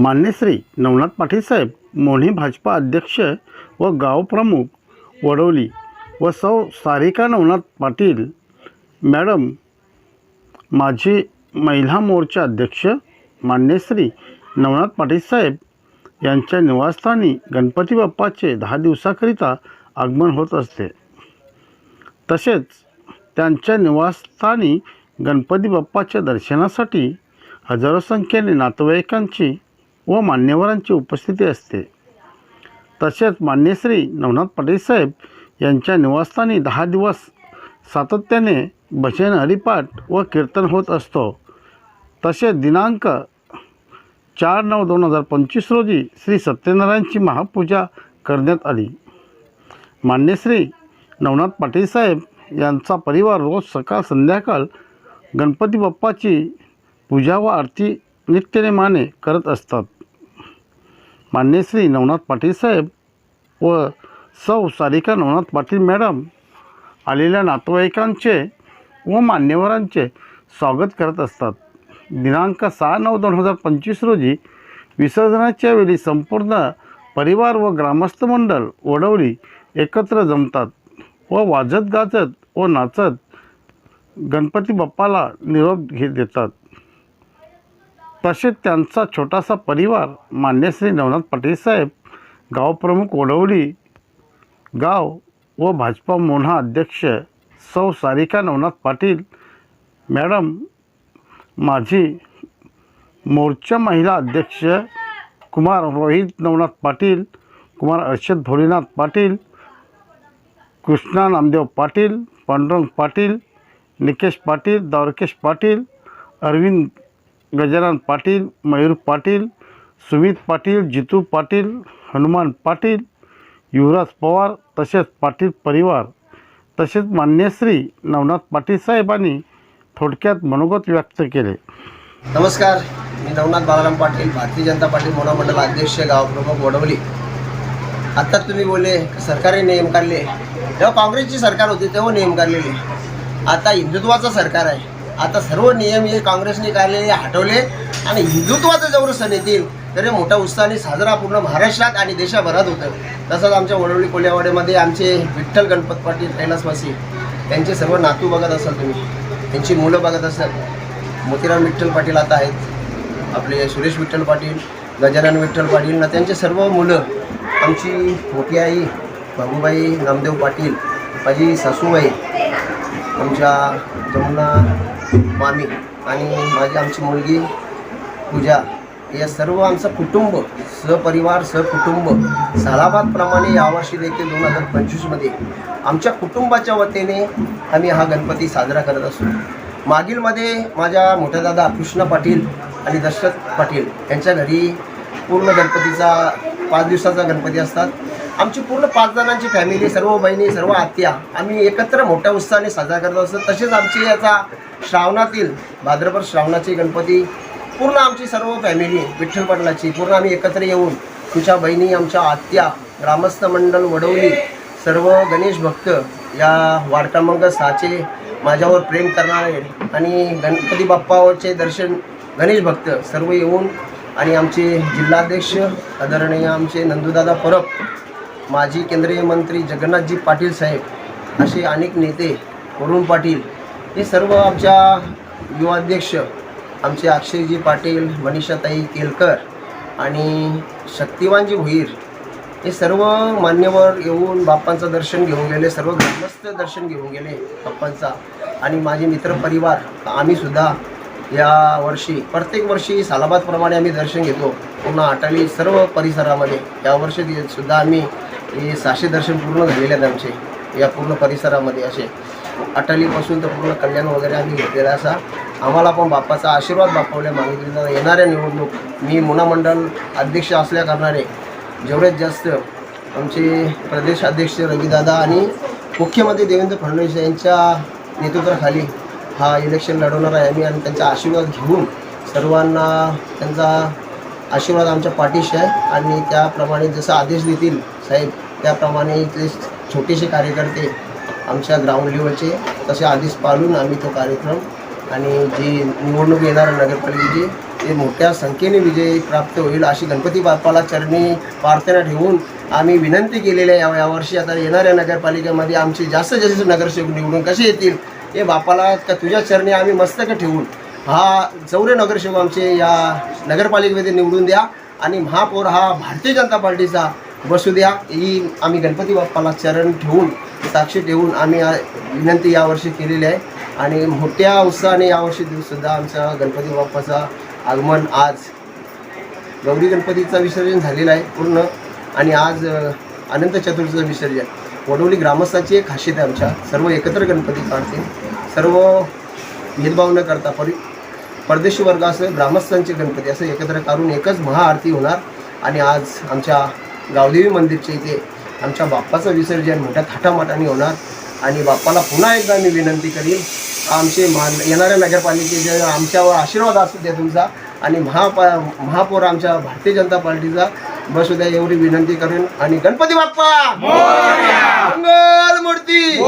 मान्य श्री नवनाथ पाटील साहेब मोन्ही भाजपा अध्यक्ष व गावप्रमुख वडवली व सौ सारिका नवनाथ पाटील मॅडम माझी महिला मोर्चा अध्यक्ष मान्यश्री नवनाथ पाटील साहेब यांच्या निवासस्थानी गणपती बाप्पाचे दहा दिवसाकरिता आगमन होत असते. तसेच त्यांच्या निवासस्थानी गणपती बाप्पाच्या दर्शनासाठी हजारो संख्येने नातेवाईकांची व मान्यवरांची उपस्थिती असते. तसेच मान्यश्री नवनाथ पाटील साहेब यांच्या निवासस्थानी दहा दिवस सातत्याने भजन हरिपाठ व कीर्तन होत असतो. तसेच दिनांक चार नऊ दोन हजार पंचवीस रोजी श्री सत्यनारायणची महापूजा करण्यात आली. मान्यश्री नवनाथ पाटील साहेब यांचा परिवार रोज सकाळ संध्याकाळ गणपती बाप्पाची पूजा व आरती नित्यनेमाने करत असतात. मान्यश्री नवनाथ पाटील साहेब व सौ सारिका नवनाथ पाटील मॅडम आलेल्या नातेवाईकांचे व मान्यवरांचे स्वागत करत असतात. दिनांक सहा नऊ दोन हजार पंचवीस रोजी विसर्जनाच्या वेळी संपूर्ण परिवार व ग्रामस्थ मंडळ ओढवली एकत्र जमतात व वाजत गाजत व नाचत गणपती बाप्पाला निरोप घे देतात. तसेच त्यांचा छोटासा परिवार मान्यश्री नवनाथ पाटील साहेब गावप्रमुख ओढवली गाव व भाजपा मोन्हा अध्यक्ष सौ सारिका नवनाथ पाटील मॅडम माझी मोर्चा महिला अध्यक्ष कुमार रोहित नवनाथ पाटील कुमार अर्षद भोलेनाथ पाटील कृष्णा नामदेव पाटील पांडुरंग पाटील निकेश पाटील द्वारकेश पाटील अरविंद गजानन पाटील मयूर पाटील सुमित पाटील जितू पाटील हनुमान पाटील युवराज पवार तसेच पाटील परिवार तसेच मान्यश्री नवनाथ पाटील साहेबांनी थोडक्यात मनोगत व्यक्त केले. नमस्कार मी नवनाथ बालाराम पाटील भारतीय जनता पार्टी मोना अध्यक्ष गावप्रमुख वडवली. आत्ता तुम्ही बोलले सरकारने नियम काढले. जेव्हा काँग्रेसची सरकार होती तेव्हा नियम काढलेले. आता हिंदुत्वाचं सरकार आहे. आता सर्व नियम हे काँग्रेसने काढलेले हटवले आणि हिंदुत्वाचं जवळ सण येतील तर हे मोठ्या उत्साहाने साजरा पूर्ण महाराष्ट्रात आणि देशाभरात होतं. तसंच आमच्या वडवली कोल्यावाड्यामध्ये आमचे विठ्ठल गणपत पाटील कैलासवासी त्यांचे सर्व नातू बघत असाल तुम्ही. त्यांची मुलं बघत असाल. मोतीराम विठ्ठल पाटील आता आहेत. आपले सुरेश विठ्ठल पाटील गजानन विठ्ठल पाटील ना त्यांचे सर्व मुलं आमची मोठी आई बाबूबाई नामदेव पाटील माझी सासूबाई आमच्या जमुना मामी आणि माझी आमची मुलगी पूजा या सर्व आमचं कुटुंब सहपरिवार सहकुटुंब सालाबादप्रमाणे यावर्षी देखील दोन हजार पंचवीसमध्ये आमच्या कुटुंबाच्या वतीने आम्ही हा गणपती साजरा करत असू. मागीलमध्ये माझ्या मोठ्या दादा कृष्ण पाटील आणि दशरथ पाटील यांच्या घरी पूर्ण गणपतीचा पाच दिवसाचा गणपती असतात. आमची पूर्ण पाच जणांची फॅमिली सर्व बहिणी सर्व आत्या आम्ही एकत्र मोठ्या उत्साहाने साजरा करत असतो. तसेच आमची याचा श्रावणातील भाद्रपद श्रावणाची गणपती पूर्ण आमची सर्व फॅमिली विठ्ठल पाटलाची पूर्ण आम्ही एकत्र येऊन तुमच्या बहिणी आमच्या आत्या ग्रामस्थ मंडळ वडवली सर्व गणेश भक्त या वार्ड क्रमांक सहाचे माझ्यावर प्रेम करणारे आणि गणपती बाप्पावरचे दर्शन गणेश भक्त सर्व येऊन आणि आमचे जिल्हाध्यक्ष आदरणीय आमचे नंदूदादा परब माजी केंद्रीय मंत्री जगन्नाथजी पाटील साहेब असे अनेक नेते वरुण पाटील हे सर्व आमच्या युवाध्यक्ष आमचे अक्षयजी पाटील मनीषाताई केलकर आणि शक्तिवानजी भुईर हे सर्व मान्यवर येऊन बाप्पांचं दर्शन घेऊन गेले सर्व ग्रामस्थ दर्शन घेऊन गेले बाप्पांचा. आणि माझे मित्रपरिवार परिवार आम्हीसुद्धा या वर्षी प्रत्येक वर्षी सालाबादप्रमाणे आम्ही दर्शन घेतो. पूर्ण अटाली सर्व परिसरामध्ये यावर्षी सुद्धा आम्ही हे सहाशे दर्शन पूर्ण झालेले आहेत आमचे. या पूर्ण परिसरामध्ये असे. अटालीपासून तर पूर्ण कल्याण वगैरे आम्ही घेतलेला असा. आम्हाला पण बाप्पाचा आशीर्वाद बाप्पावल्या मागितलेला. येणाऱ्या निवडणूक मी मुना मंडळ अध्यक्ष असल्या कारणाने जेवढ्यात जास्त आमचे प्रदेश अध्यक्ष रविदादा आणि मुख्यमंत्री देवेंद्र फडणवीस यांच्या नेतृत्वाखाली हा इलेक्शन लढवणार आहे आम्ही आणि त्यांचा आशीर्वाद घेऊन सर्वांना त्यांचा आशीर्वाद आमच्या पाठीशी आहे. आणि त्याप्रमाणे जसं आदेश देतील साहेब त्याप्रमाणे ते छोटेसे कार्यकर्ते आमच्या ग्राउंड लेवलचे तसे आधीच पाळून आम्ही तो कार्यक्रम आणि जी निवडणूक येणार नगरपालिकेची ते मोठ्या संख्येने विजय प्राप्त होईल अशी गणपती बाप्पाला चरणी प्रार्थना ठेवून आम्ही विनंती केलेली आहे. या- यावर्षी आता येणाऱ्या नगरपालिकेमध्ये आमचे जास्तीत जास्त नगरसेवक निवडून कसे येतील हे बाप्पाला का तुझ्या चरणी आम्ही मस्तक ठेवून हा चौरे नगरसेवक आमचे या नगरपालिकेमध्ये निवडून द्या. आणि महापौर हा भारतीय जनता पार्टीचा बसू द्या ही आम्ही गणपती बाप्पाला चरण ठेवून साक्षी ठेवून आम्ही विनंती यावर्षी केलेली आहे. आणि मोठ्या उत्साहाने यावर्षी दिवससुद्धा आमचा गणपती बाप्पाचा आगमन आज गौरी गणपतीचं विसर्जन झालेलं आहे पूर्ण. आणि आज अनंत चतुर्थीचं विसर्जन. वडोली ग्रामस्थाची एक खासियत आहे आमच्या. सर्व एकत्र गणपती काढतील. सर्व भेदभाव न करता परि परदेशी वर्ग असं ग्रामस्थांचे गणपती असं एकत्र काढून एकच महाआरती होणार. आणि आज आमच्या गावदेवी मंदिरच्या इथे आमच्या बाप्पाचं विसर्जन मोठ्या थाटामाटाने होणार. आणि बाप्पाला पुन्हा एकदा मी विनंती करीन आमचे मान येणाऱ्या नगरपालिकेचे आमच्यावर आशीर्वाद असू द्या तुमचा आणि महापा महापौर आमच्या भारतीय जनता पार्टीचा बसू द्या एवढी विनंती करेन. आणि गणपती बाप्पा! मंगल मूर्ती!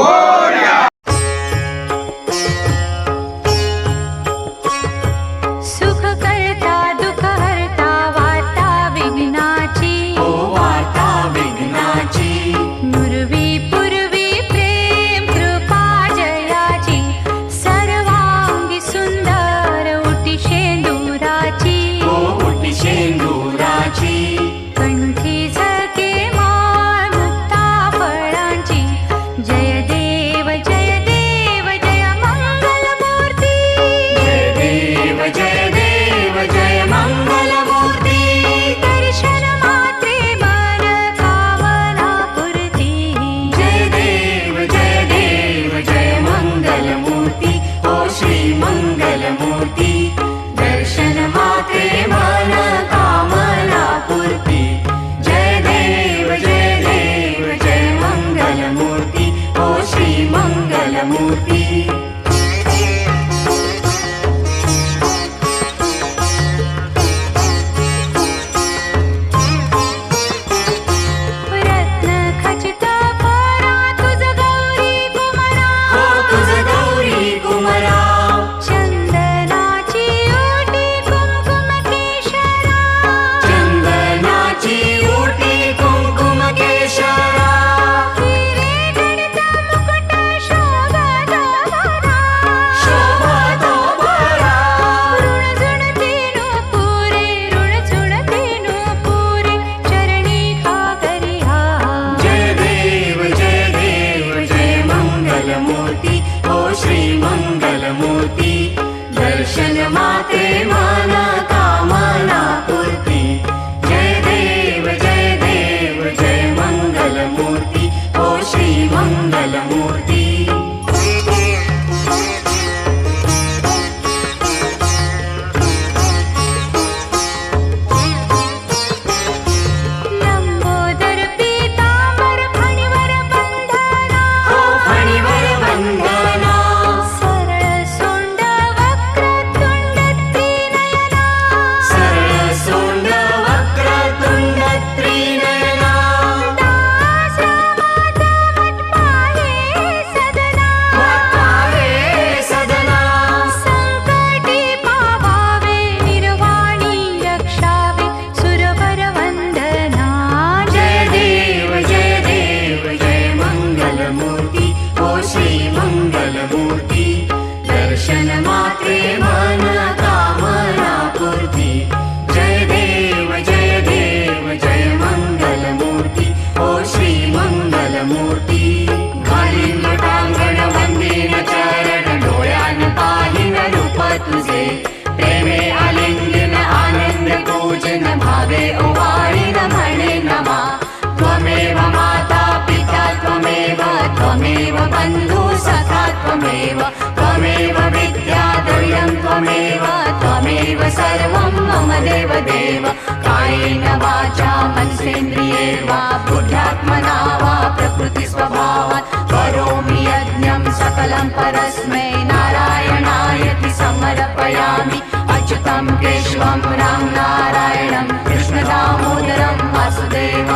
त्वमेव त्वमेव विद्या द्रव्यं त्वमेव त्वमेव सर्वं मम देव देव कायेन वाचा मनसेन्द्रिये वा बुद्ध्यात्मना वा प्रकृतिस्वभावात्। करोमि यज्ञं सकलं परस्मै नारायणायति समर्पयामि। अच्युतं केशवं रां नारायणं कृष्णदामोदरं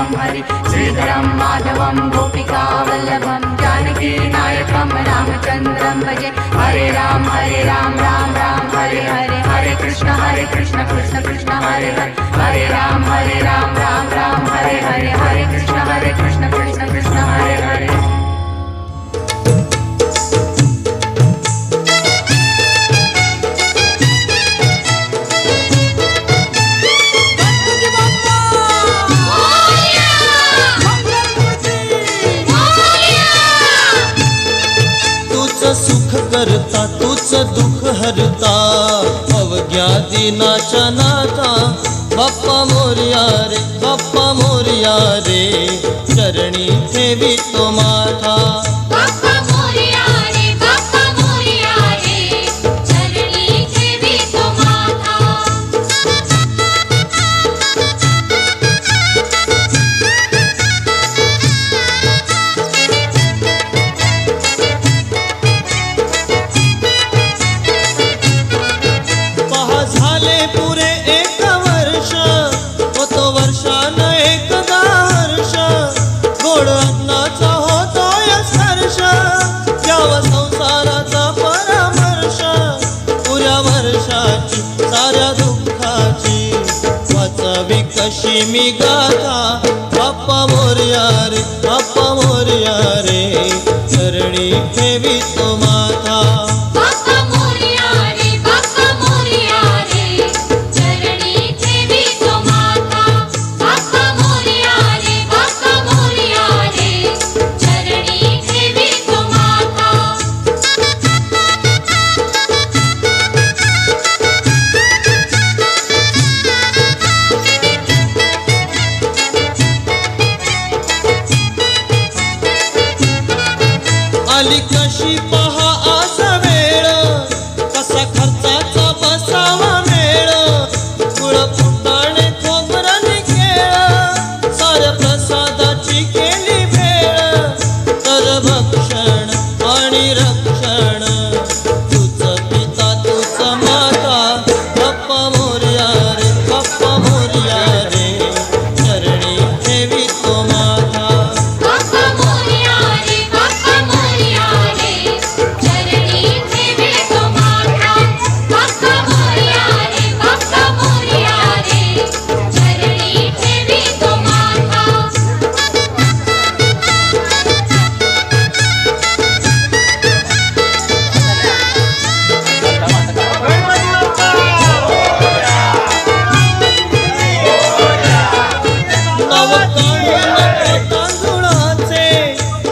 श्रीराम हरि श्रीधरं माधवं गोपिकावल्लभं जानकी नायकं रामचन्द्रं भजे हरे राम हरे राम राम राम हरे हरे हरे कृष्ण हरे कृष्ण कृष्ण कृष्ण हरे हरे हरे राम हरे राम राम राम हरे हरे हरे कृष्ण हरे कृष्ण कृष्ण कृष्ण हरे हरे नाचना मोया ठेवी सरणि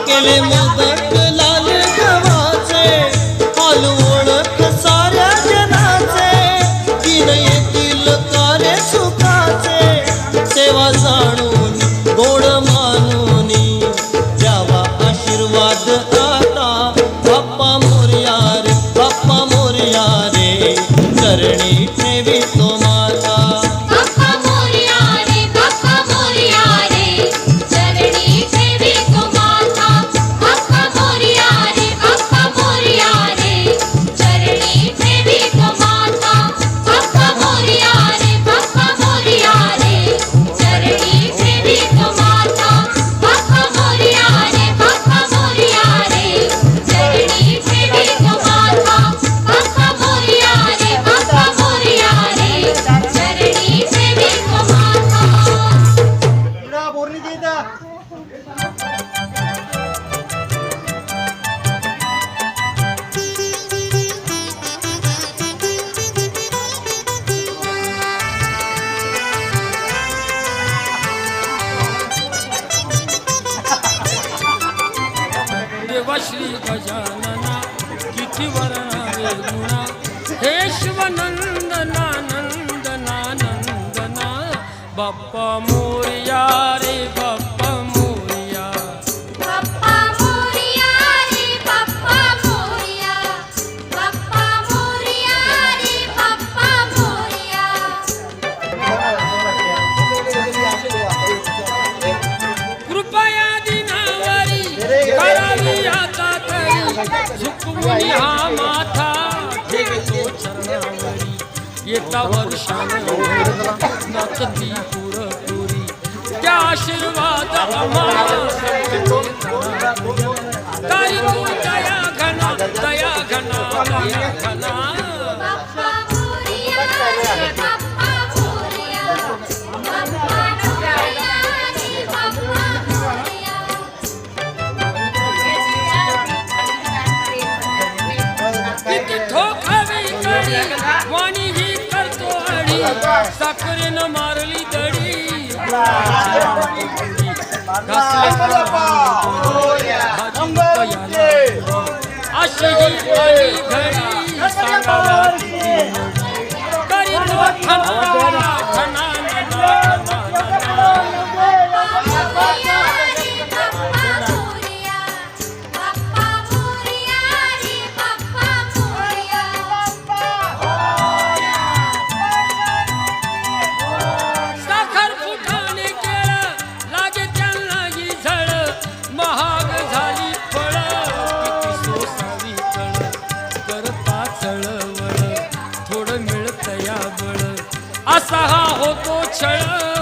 কেলে Raja ही आली घडी असा होतो छळ.